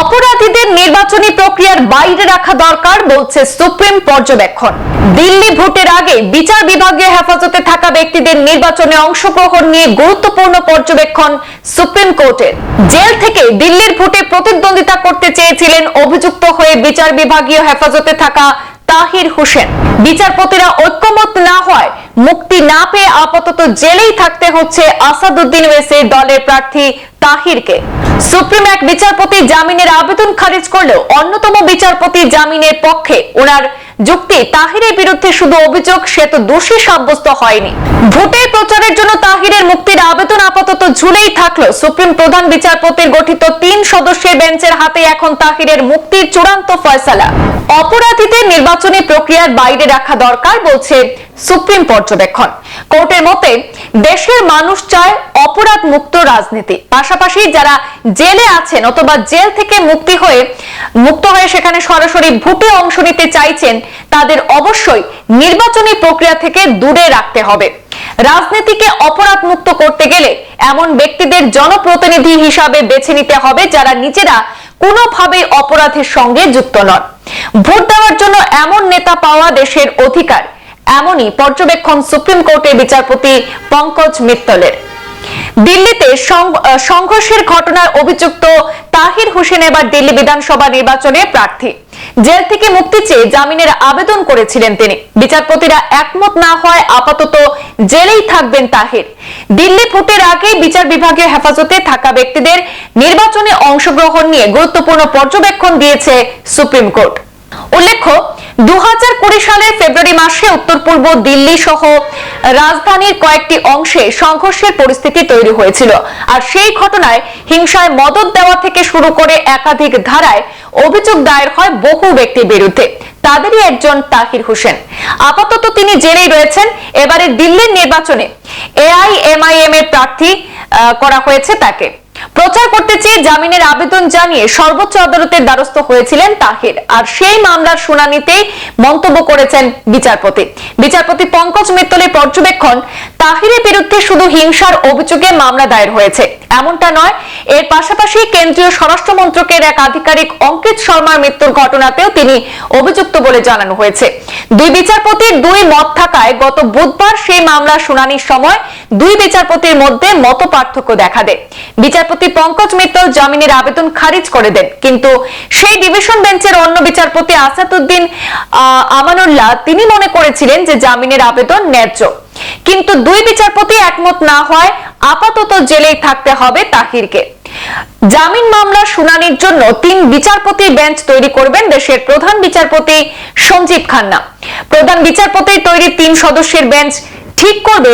অপরাধীদের নির্বাচনী প্রক্রিয়ার বাইরে রাখা দরকার বলছে সুপ্রিম পর্যবেক্ষণ। দিল্লি ভোটের আগে বিচার বিভাগীয় হেফাজতে থাকা ব্যক্তিদের নির্বাচনে অংশগ্রহণ নিয়ে গুরুত্বপূর্ণ পর্যবেক্ষণ সুপ্রিম কোর্টের। জেল থেকে দিল্লির ভোটে প্রতিদ্বন্দ্বিতা করতে চেয়েছিলেন অভিযুক্ত হয়ে বিচার বিভাগীয় হেফাজতে থাকা তাহির হোসেন। বিচারপতিরা ঐক্যমত না হয়, মুক্তি না পেয়ে আপাতত জেলেই থাকতে হচ্ছে আসাদুদ্দিন ওয়েসের দলের প্রার্থী তাহিরকে। সুপ্রিম এক বিচারপতি জামিনের আবেদন খারিজ করলেও অন্যতম বিচারপতি জামিনের পক্ষে ওনার যুক্তি তাহিরের বিরুদ্ধে শুধু অভিযোগ, সে তো দোষী সাব্যস্ত হয়নি। ভোটে প্রচারের জন্য তাহিরের মুক্তির আবেদন আপাতত ঝুলেই থাকল। সুপ্রিম প্রধান বিচারপতির গঠিত তিন সদস্যের বেঞ্চের হাতে এখন তাহিরের মুক্তির চূড়ান্ত ফয়সালা। অপরাধীদের নির্বাচনী প্রক্রিয়ার বাইরে রাখা দরকার, বলছে সুপ্রিম পর্যবেক্ষণ। কোর্টের মতে, দেশের মানুষ চায় অপরাধ মুক্ত রাজনীতি। পাশাপাশি যারা জেলে আছেন অথবা জেল থেকে মুক্তি হয়ে, মুক্ত হয়ে সেখানে সরাসরি ভোটে অংশ নিতে চাইছেন, তাদের অবশ্যই নির্বাচনী প্রক্রিয়া থেকে দূরে রাখতে হবে। রাজনীতিকে অপরাধ মুক্ত করতে গেলে এমন ব্যক্তিদের জনপ্রতিনিধি হিসাবে বেছে নিতে হবে যারা নিজেরা কোনোভাবে অপরাধের সঙ্গে যুক্ত নন। ভোট দেওয়ার জন্য এমন নেতা পাওয়া দেশের অধিকার, এমনই পর্যবেক্ষণ সুপ্রিম কোর্টের বিচারপতি পঙ্কজ মিত্তলের। দিল্লিতে সংঘর্ষের ঘটনায় অভিযুক্ত তাহির হোসেন এবার দিল্লি বিধানসভা নির্বাচনে প্রার্থী। জেল থেকে মুক্তি চেয়ে জামিনের আবেদন করেছিলেন তিনি। বিচারপতিরা একমত না হয় আপাতত জেলেই থাকবেন তাহির। দিল্লি ভোটের আগে বিচার বিভাগীয় হেফাজতে থাকা ব্যক্তিদের নির্বাচনে অংশগ্রহণ নিয়ে গুরুত্বপূর্ণ পর্যবেক্ষণ দিয়েছে সুপ্রিম কোর্ট। উল্লেখ্য দু সালের ফেব্রুয়ারি মাসে উত্তর পূর্ব দিল্লি সহ রাজধানীর কয়েকটি অংশে সংঘর্ষের পরিস্থিতি তৈরি হয়েছিল। আর সেই ঘটনায় হিংসায় মদত দেওয়া থেকে শুরু করে একাধিক ধারায় অভিযোগ দায়ের হয় বহু ব্যক্তির বিরুদ্ধে। তাদেরই একজন তাহির হোসেন। আপাতত তিনি জেলেই রয়েছেন, এবারে দিল্লির নির্বাচনে এআইএমআইএম এর প্রার্থী করা হয়েছে তাকে। প্রচার করতে চেয়ে জামিনের আবেদন জানিয়ে সর্বোচ্চ আদালতের দ্বারস্থ হয়েছিলেন তাহির। আর সেই মামলার শুনানিতেই মন্তব্য করেছেন বিচারপতি। বিচারপতি পঙ্কজ মিত্তলের পর্যবেক্ষণ, তাহিরের বিরুদ্ধে শুধু হিংসার অভিযোগে মামলা দায়ের হয়েছে। এমনটা নয়, এর পাশাপাশি কেন্দ্রীয় স্বরাষ্ট্র মন্ত্রকের এক আধিকারিক অঙ্কিত শর্মার মৃত্যুর ঘটনাতেও তিনি অভিযুক্ত বলে জানানো হয়েছে। দুই বিচারপতির দুই মত থাকায় গত বুধবার সেই মামলার শুনানির সময় দুই বিচারপতির মধ্যে মত পার্থক্য দেখা দেয়। বিচারপতি পঙ্কজ মিত্তল জামিনের আবেদন খারিজ করে দেন, কিন্তু সেই ডিভিশন বেঞ্চের অন্য বিচারপতি আসাদুদ্দিন আমানুল্লাহ তিনি মনে করেছিলেন যে জামিনের আবেদন ন্যায্য। কিন্তু দুই বিচারপতি একমত না হয় আপাতত জেলেই থাকতে হবে তাহিরকে। জামিন মামলার শুনানির জন্য তিন বিচারপতি বেঞ্চ তৈরি করবেন দেশের প্রধান বিচারপতি সঞ্জীব খান্না। প্রধান বিচারপতির তৈরি তিন সদস্যের বেঞ্চ ঠিক করবে।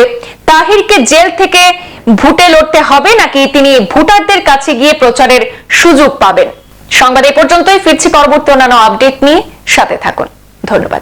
তাহিরকে জেল থেকে ভোটে লড়তে হবে নাকি তিনি ভোটারদের কাছে গিয়ে প্রচারের সুযোগ পাবেন? সংবাদ এ পর্যন্তই। ফিরছি পরবর্তী অন্যান্য আপডেট নিয়ে। সাথে থাকুন। ধন্যবাদ।